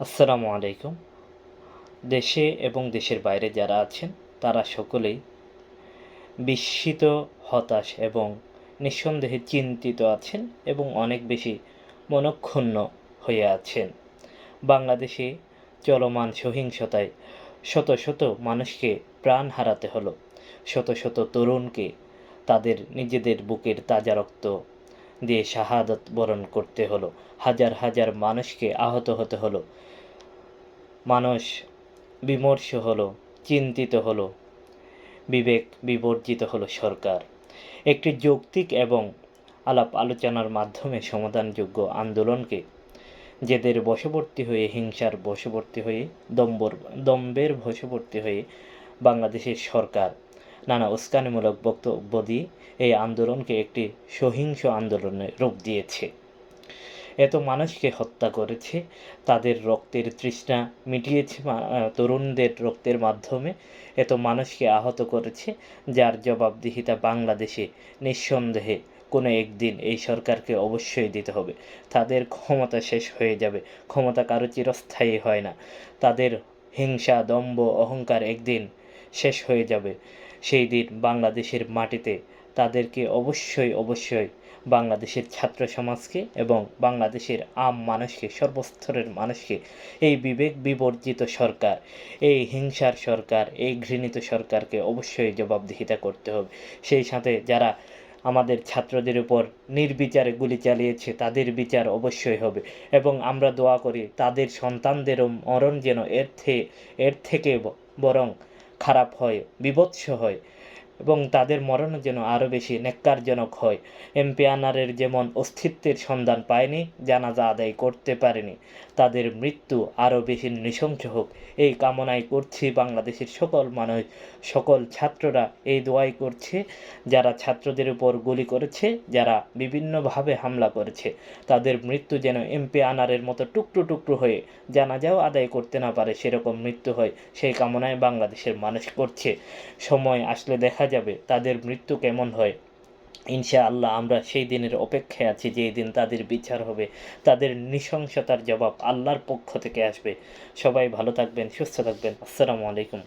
আসসালামু আলাইকুম। দেশে এবং দেশের বাইরে যারা আছেন, তারা সকলেই বিস্মিত, হতাশ এবং নিঃসন্দেহে চিন্তিত আছেন এবং অনেক বেশি মনক্ষুণ্ণ হয়ে আছেন। বাংলাদেশে চলমান সহিংসতায় শত শত মানুষকে প্রাণ হারাতে হলো, শত শত তরুণকে তাদের নিজেদের বুকের তাজা রক্ত দিয়ে শাহাদত বরণ করতে হলো। হাজার হাজার মানুষকে আহত হতে হলো। মানুষ বিমর্ষ হলো, চিন্তিত হলো, বিবেক বিবর্জিত হলো সরকার। একটি যৌক্তিক এবং আলাপ আলোচনার মাধ্যমে সমাধানযোগ্য আন্দোলনকে জেদের বশবর্তী হয়ে, হিংসার বশবর্তী হয়ে, দম্বর দম্বের বশবর্তী হয়ে বাংলাদেশের সরকার নানা উস্কানিমূলক বক্তব্য দিয়ে এই আন্দোলনকে একটি সহিংস আন্দোলনে রূপ দিয়েছে। এত মানুষকে হত্যা করেছে, তাদের রক্তের তৃষ্ণা মিটিয়েছে তরুণদের রক্তের মাধ্যমে এত মানুষকে আহত করেছে, যার জবাবদিহিতা বাংলাদেশে নিঃসন্দেহে কোনো একদিন এই সরকারকে অবশ্যই দিতে হবে। তাদের ক্ষমতা শেষ হয়ে যাবে, ক্ষমতা কারও চিরস্থায়ী হয় না। তাদের হিংসা, দম্ভ, অহংকার একদিন শেষ হয়ে যাবে। সেই দিন বাংলাদেশের মাটিতে তাদেরকে অবশ্যই অবশ্যই বাংলাদেশের ছাত্র সমাজকে এবং বাংলাদেশের আম মানুষকে, সর্বস্তরের মানুষকে, এই বিবেক বিবর্জিত সরকার, এই হিংসার সরকার, এই ঘৃণিত সরকারকে অবশ্যই জবাবদিহিতা করতে হবে। সেই সাথে যারা আমাদের ছাত্রদের উপর নির্বিচারে গুলি চালিয়েছে, তাদের বিচার অবশ্যই হবে এবং আমরা দোয়া করি তাদের সন্তানদেরও মরণ যেন এর থেকে এর থেকে বরং খারাপ হয় বিভৎস হয়। এবং তাদের মরণও যেন আরও বেশি নেককারজনক হয়। এমপি আনারের যেমন অস্তিত্বের সন্ধান পায়নি, জানাজা আদায় করতে পারেনি, তাদের মৃত্যু আরও বেশি নৃশংস হোক। এই কামনাই করছি বাংলাদেশের সকল মানুষ, সকল ছাত্ররা এই দোয়াই করছে, যারা ছাত্রদের উপর গুলি করেছে, যারা বিভিন্নভাবে হামলা করেছে, তাদের মৃত্যু যেন এমপি আনারের মতো টুকরো টুকরো হয়ে জানাজাও আদায় করতে না পারে সেরকম মৃত্যু হয়, সেই কামনায় বাংলাদেশের মানুষ করছে। সময় আসলে দেখা যাবে, তাদের মৃত্যু কেমন হয়? ইনশা আল্লাহ আমরা সেই দিনের অপেক্ষায় আছি যে দিন তাদের বিচার হবে, তাদের নৃশংসতার জবাব আল্লাহর পক্ষ থেকে আসবে। সবাই ভালো থাকবেন, সুস্থ থাকবেন। আসসালামু আলাইকুম।